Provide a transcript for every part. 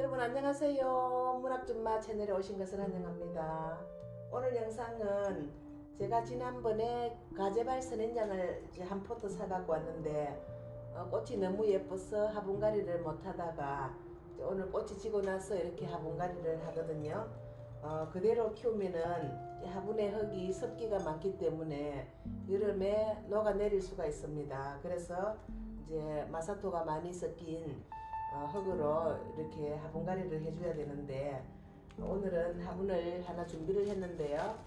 여러분 안녕하세요. 문학준마 채널에 오신 것을 환영합니다. 오늘 영상은 제가 지난번에 가재발 선인장을 한 포트 사갖고 왔는데 어, 꽃이 너무 예뻐서 화분가리를 못하다가 오늘 꽃이 지고 나서 이렇게 화분가리를 하거든요. 어, 그대로 키우면은 이 화분에 흙이 습기가 많기 때문에 여름에 녹아내릴 수가 있습니다. 그래서 이제 마사토가 많이 섞인 어, 흙으로 이렇게 화분가리를 해줘야 되는데 오늘은 화분을 하나 준비를 했는데요.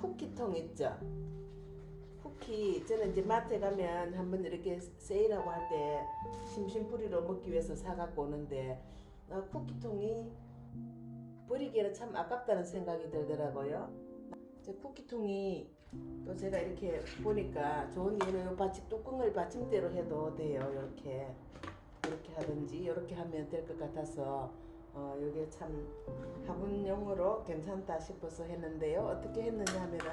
쿠키통 있죠? 쿠키 저는 이제 마트에 가면 한번 이렇게 세일하고 할 때 심심풀이로 먹기 위해서 사갖고 오는데 어, 쿠키통이 버리기에는 참 아깝다는 생각이 들더라고요. 저 쿠키통이 또 제가 이렇게 보니까 좋은 예는 받침 뚜껑을 받침대로 해도 돼요. 이렇게 이렇게 하든지 이렇게 하면 될 것 같아서 어, 이게 참 화분용으로 괜찮다 싶어서 했는데요. 어떻게 했느냐 하면은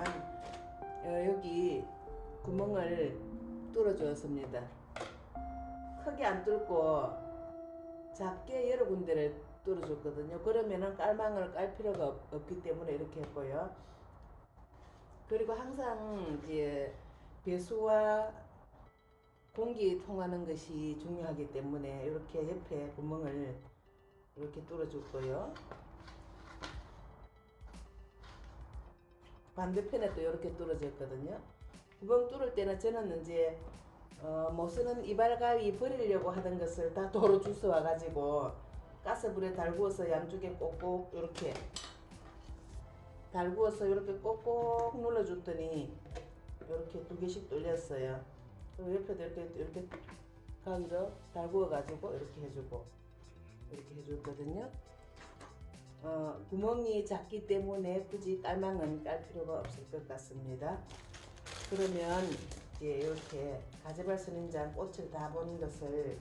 어, 여기 구멍을 뚫어 주었습니다. 크게 안 뚫고 작게 여러 군데를 뚫어 줬거든요. 그러면은 깔망을 깔 필요가 없, 없기 때문에 이렇게 했고요. 그리고 항상 이제 배수와 공기 통하는 것이 중요하기 때문에 이렇게 옆에 구멍을 이렇게 뚫어줄 거요. 반대편에 또 이렇게 뚫어졌거든요. 구멍 뚫을 때는 저는 이제 어, 못 쓰는 이발가위 버리려고 하던 것을 다 도로 주워 와 가지고 가스불에 달구어서 양쪽에 꼭꼭 이렇게 달구어서 이렇게 꼭꼭 눌러줬더니 이렇게 두 개씩 뚫렸어요. 옆에도 이렇게 이렇게 가위로 달구어 가지고 이렇게 해주고 이렇게 해줬거든요. 어, 구멍이 작기 때문에 굳이 깔망은 깔 필요가 없을 것 같습니다. 그러면 이제 이렇게 가재발 선인장 꽃을 다본 것을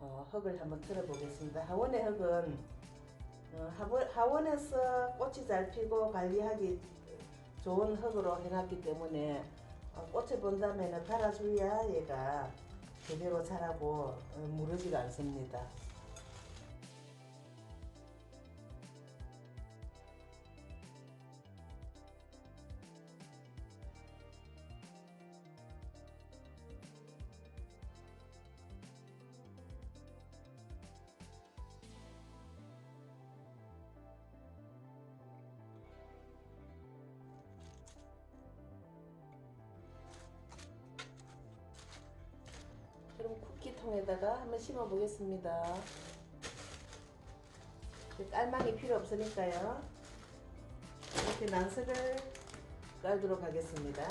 어, 흙을 한번 틀어 보겠습니다. 하원의 흙은 어, 하원, 하원에서 꽃이 잘 피고 관리하기 좋은 흙으로 해놨기 때문에 어, 꽃을 본다면 달아줘야 얘가 제대로 자라고 어, 무르지가 않습니다. 통에다가 한번 심어 보겠습니다. 깔망이 필요 없으니까요. 이렇게 난석을 깔도록 하겠습니다.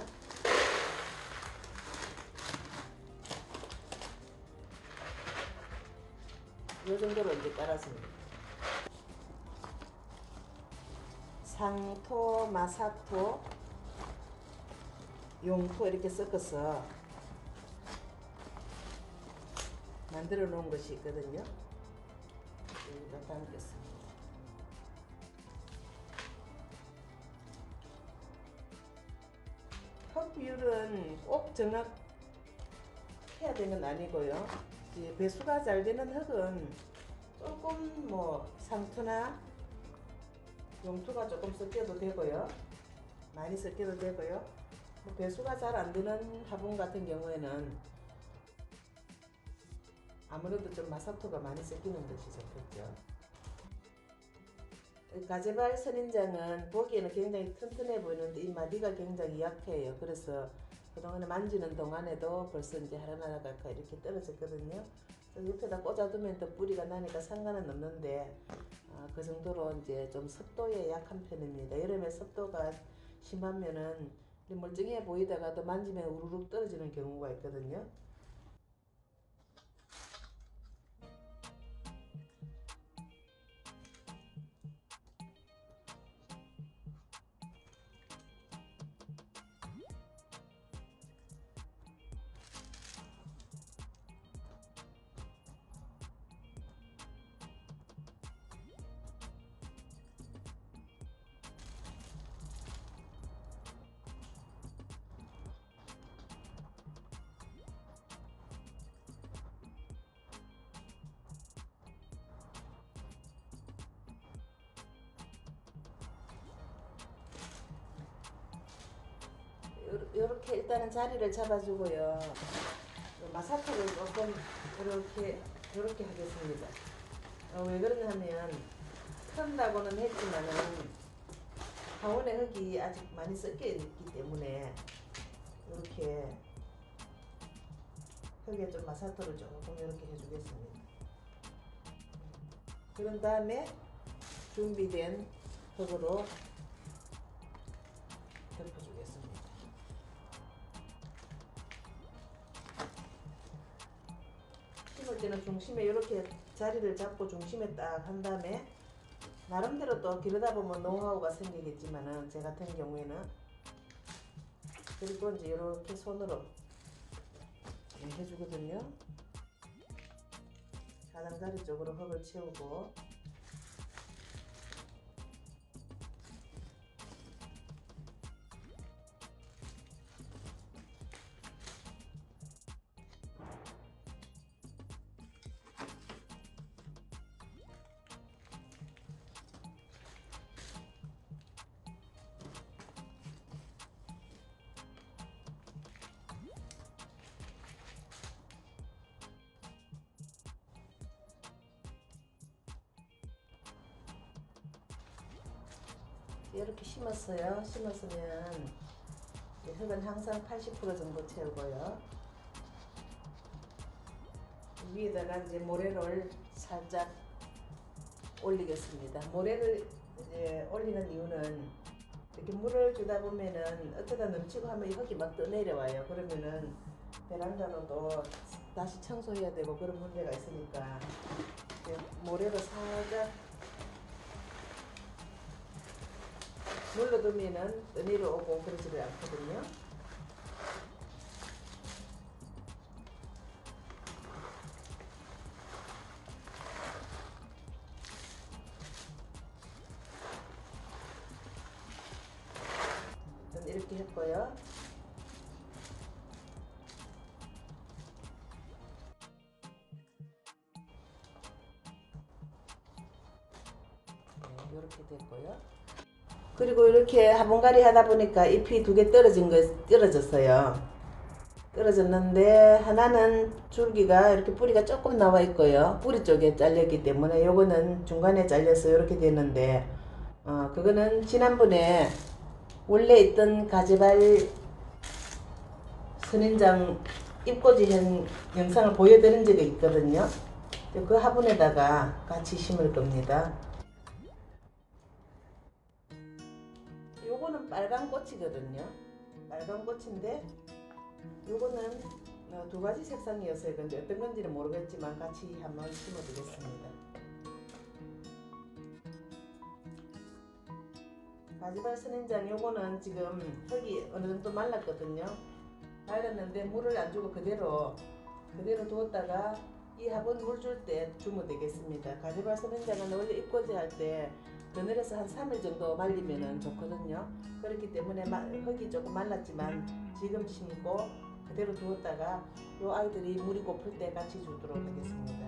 이 정도로 이제 깔았습니다. 상토, 마사토, 용토 이렇게 섞어서 만들어 놓은 것이 있거든요. 여기다 담겠습니다. 흙 비율은 꼭 정확해야 되는 건 아니고요. 배수가 잘 되는 흙은 조금 뭐 상토나 용토가 조금 섞여도 되고요. 많이 섞여도 되고요. 뭐 배수가 잘 안 되는 화분 같은 경우에는 아무래도 좀 마사토가 많이 섞이는 것이 좋겠죠. 가재발 선인장은 보기에는 굉장히 튼튼해 보이는데 이 마디가 굉장히 약해요. 그래서 그동안에 만지는 동안에도 벌써 이제 하나하나가 이렇게 떨어졌거든요. 옆에다 꽂아두면 또 뿌리가 나니까 상관은 없는데 아, 그 정도로 이제 좀 습도에 약한 편입니다. 여름에 습도가 심하면은 멀쩡해 보이다가도 만지면 우르륵 떨어지는 경우가 있거든요. 이렇게 일단은 자리를 잡아주고요. 마사토를 조금 이렇게 이렇게 하겠습니다. 어, 왜 그러냐면 턴다고는 했지만은 강원의 흙이 아직 많이 섞여 있기 때문에 이렇게 흙에 좀 마사토를 조금 이렇게 해주겠습니다. 그런 다음에 준비된 흙으로 심을 때는 중심에 이렇게 자리를 잡고 중심에 딱 한 다음에 나름대로 또 기르다 보면 노하우가 생기겠지만은 제 같은 경우에는 그리고 이제 이렇게 손으로 해주거든요. 가장자리 쪽으로 흙을 채우고 이렇게 심었어요. 심었으면 이 흙은 항상 80% 정도 채우고요. 위에다가 이제 모래를 살짝 올리겠습니다. 모래를 이제 올리는 이유는 이렇게 물을 주다 보면은 어쩌다 넘치고 하면 이 흙이 막 떠내려와요. 그러면은 베란다로도 다시 청소해야 되고 그런 문제가 있으니까 모래로 살짝 눌러두면은 떠내려오고 그러지를 않거든요. 이렇게 했고요. 네, 이렇게 됐고요. 그리고 이렇게 화분갈이 하다 보니까 잎이 두 개 떨어진 거 떨어졌어요. 떨어졌는데 하나는 줄기가 이렇게 뿌리가 조금 나와 있고요. 뿌리 쪽에 잘렸기 때문에 요거는 중간에 잘려서 이렇게 되는데 어 그거는 지난번에 원래 있던 가지발 선인장 잎꽂이 현 영상을 보여드린 적이 있거든요. 그 화분에다가 같이 심을 겁니다. 요거는 빨간 꽃이거든요. 빨간 꽃인데 요거는 어, 두 가지 색상이어서 근데 어떤 건지는 모르겠지만 같이 한번 심어보겠습니다. 가지발 선인장 요거는 지금 흙이 어느 정도 말랐거든요. 말랐는데 물을 안 주고 그대로 그대로 두었다가 이 화분 물 줄 때 주면 되겠습니다. 가지발 선인장은 원래 잎꽂이 할때 그늘에서 한 3일 정도 말리면 좋거든요. 그렇기 때문에 마- 흙이 조금 말랐지만 지금 심고 그대로 두었다가 요 아이들이 물이 고플 때 같이 주도록 하겠습니다.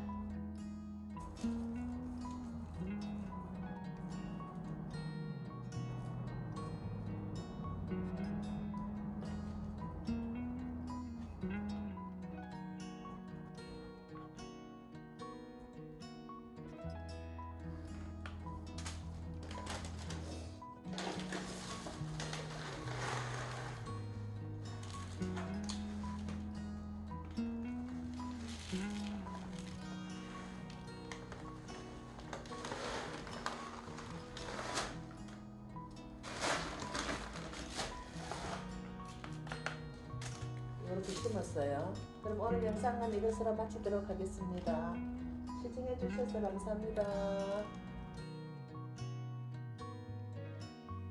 심었어요. 그럼 오늘 영상은 이것으로 마치도록 하겠습니다. 시청해 주셔서 감사합니다.